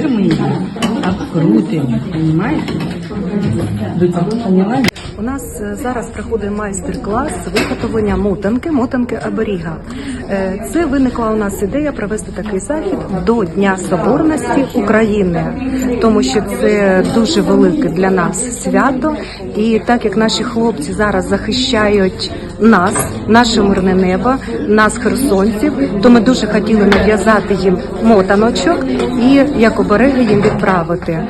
这么一点 крутим, понимаете? Поняла? У нас е, зараз проходить майстер-клас виготовлення мотанки, мотанки оберіга. Е, Це виникла у нас ідея провести такий захід до Дня Соборності України, тому що це дуже велике для нас свято. І так як наші хлопці зараз захищають нас, наше мирне небо, нас, херсонців, то ми дуже хотіли нав'язати їм мотаночок і як обереги їм відправити.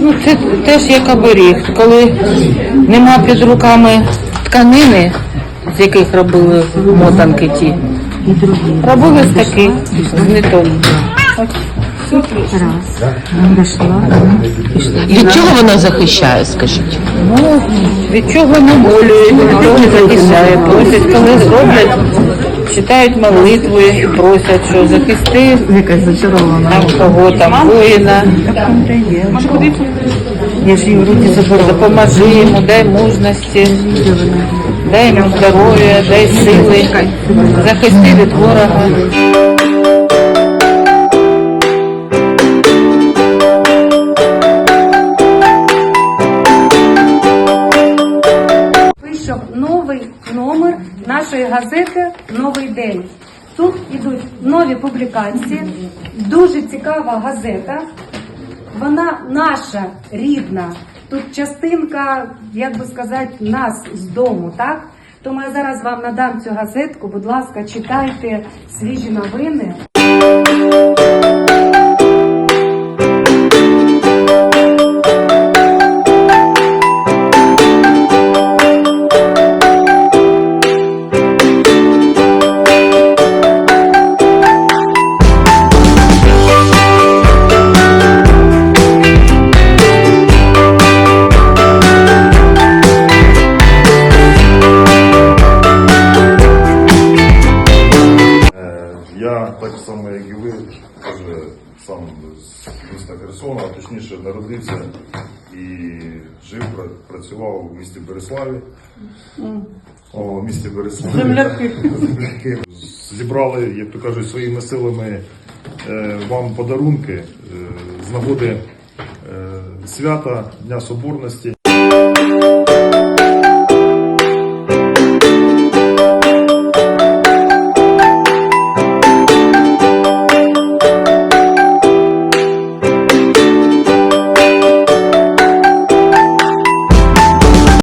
Ну, це теж як оберіг. Коли нема під руками тканини, з яких робили мотанки ті, робили з таких, з ниток. Від чого вона захищає, скажіть? Ну, від чого наболюють, від чого захищає. Просять, коли зроблять, читають молитви, просять, що захисти Якась зачарована. там кого там, воїна. Я ж її вроді забрала. Допоможи йому, дай мужності, дай йому здоров'я, дай сили, захисти від ворога. Вийшов новий номер нашої газети Новий день. Тут ідуть нові публікації. Дуже цікава газета. Вона наша рідна. Тут частинка, як би сказати, нас з дому, так? Тому я зараз вам надам цю газетку. Будь ласка, читайте свіжі новини. Так само, як і ви, теж сам з міста Херсона, а точніше народився і жив, працював у місті Береславі. О, в місті Береславі. Земляки. Земляки. Зібрали, як то кажуть, своїми силами е, вам подарунки е, з нагоди е, свята Дня Соборності.